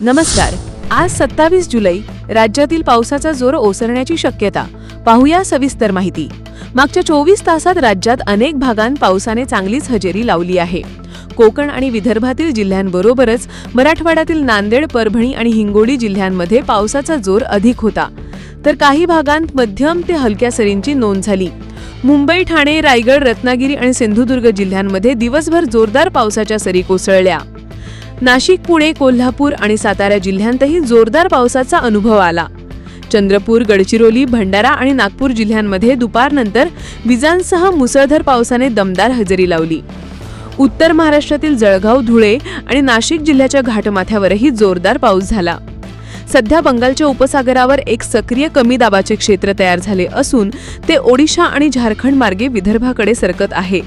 नमस्कार. आज सत्तावीस जुलै राज्यातील पावसाचा जोर ओसरण्याची शक्यता. पाहूया सविस्तर माहिती. मागच्या चोवीस तासात राज्यात अनेक भागांत पावसाने चांगलीच हजेरी लावली आहे. कोकण आणि विदर्भातील जिल्ह्यांबरोबरच मराठवाड्यातील नांदेड परभणी आणि हिंगोली जिल्ह्यांमध्ये पावसाचा जोर अधिक होता. तर काही भागांत मध्यम ते हलक्या सरींची नोंद झाली. मुंबई ठाणे रायगड रत्नागिरी आणि सिंधुदुर्ग जिल्ह्यांमध्ये दिवसभर जोरदार पावसाच्या सरी कोसळल्या. नाशिक पुणे कोल्हापूर आणि सातारा जिल्ह्यांतही जोरदार पावसाचा अनुभव आला. चंद्रपूर गडचिरोली भंडारा आणि नागपूर जिल्ह्यांमध्ये दुपारनंतर विजांसह मुसळधार पावसाने दमदार हजेरी लावली. उत्तर महाराष्ट्रातील जळगाव धुळे आणि नाशिक जिल्ह्याच्या घाटमाथ्यावरही जोरदार पाऊस झाला. सध्या बंगालच्या उपसागरावर एक सक्रिय कमी दाबाचे क्षेत्र तयार झाले असून ते ओडिशा आणि झारखंड मार्गे विदर्भाकडे सरकत आहे.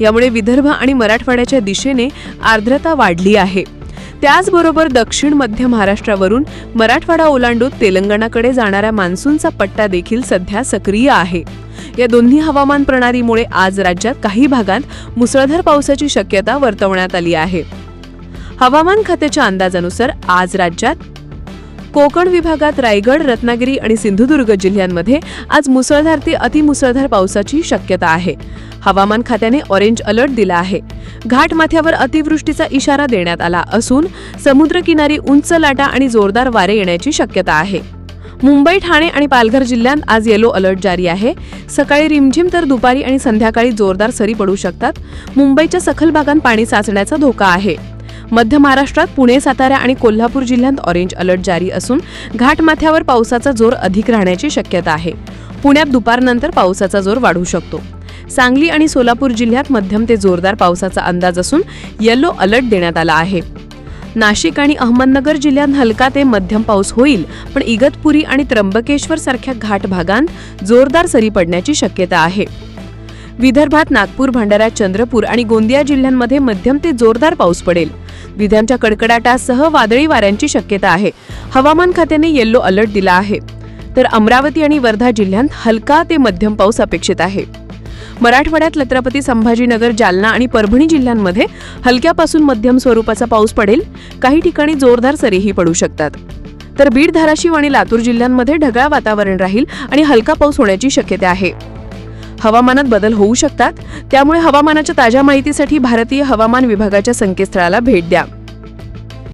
यामुळे विदर्भ आणि मराठवाड्याच्या दिशेने आर्द्रता वाढली आहे. त्याचबरोबर दक्षिण मध्य महाराष्ट्रावरून मराठवाडा ओलांडून तेलंगणाकडे जाणाऱ्या मान्सूनचा पट्टा देखील सध्या सक्रिय आहे. या दोन्ही हवामान प्रणालीमुळे आज राज्यात काही भागात मुसळधार पावसाची शक्यता वर्तवण्यात आली आहे. हवामान खात्याच्या अंदाजानुसार आज राज्यात कोकण विभागात रायगड रत्नागिरी आणि सिंधुदुर्ग जिल्ह्यांमध्ये आज मुसळधार ते अतिमुसळधार पावसाची शक्यता आहे. हवामान खात्याने ऑरेंज अलर्ट दिला आहे. घाटमाथ्यावर अतिवृष्टीचा इशारा देण्यात आला असून समुद्रकिनारी उंच लाटा आणि जोरदार वारे येण्याची शक्यता आहे. मुंबई ठाणे आणि पालघर जिल्ह्यात आज येलो अलर्ट जारी आहे. सकाळी रिमझिम तर दुपारी आणि संध्याकाळी जोरदार सरी पडू शकतात. मुंबईच्या सखल भागात पाणी साचण्याचा धोका आहे. मध्य महाराष्ट्रात पुणे सातारा आणि कोल्हापूर जिल्ह्यात ऑरेंज अलर्ट जारी असून घाटमाथ्यावर पावसाचा जोर अधिक राहण्याची शक्यता आहे. पुण्यात दुपारनंतर पावसाचा जोर वाढू शकतो. सांगली आणि सोलापूर जिल्ह्यात मध्यम ते जोरदार पावसाचा अंदाज असून येलो अलर्ट देण्यात आला आहे. नाशिक आणि अहमदनगर जिल्ह्यात हलका ते मध्यम पाऊस होईल पण इगतपुरी आणि त्र्यंबकेश्वर सारख्या घाट भागांत जोरदार सरी पडण्याची शक्यता आहे. विदर्भात नागपूर भंडारा चंद्रपूर आणि गोंदिया जिल्ह्यांमध्ये मध्यम ते जोरदार पाऊस पडेल. विध्यांच्या कडकडाटासह वादळी वाऱ्यांची शक्यता आहे. हवामान खात्याने येल्लो अलर्ट दिला आहे. तर अमरावती आणि वर्धा जिल्ह्यात हलका ते मध्यम पाऊस अपेक्षित आहे. मराठवाड्यात छत्रपती संभाजीनगर जालना आणि परभणी जिल्ह्यांमध्ये हलक्यापासून मध्यम स्वरूपाचा पाऊस पडेल. काही ठिकाणी जोरदार सरीही पडू शकतात. तर बीड धाराशिव आणि लातूर जिल्ह्यांमध्ये ढगाळ वातावरण राहील आणि हलका पाऊस होण्याची शक्यता आहे. हवामानात बदल होऊ शकतात. त्यामुळे हवामानाच्या ताज्या माहितीसाठी भारतीय हवामान विभागाच्या संकेतस्थळाला भेट द्या.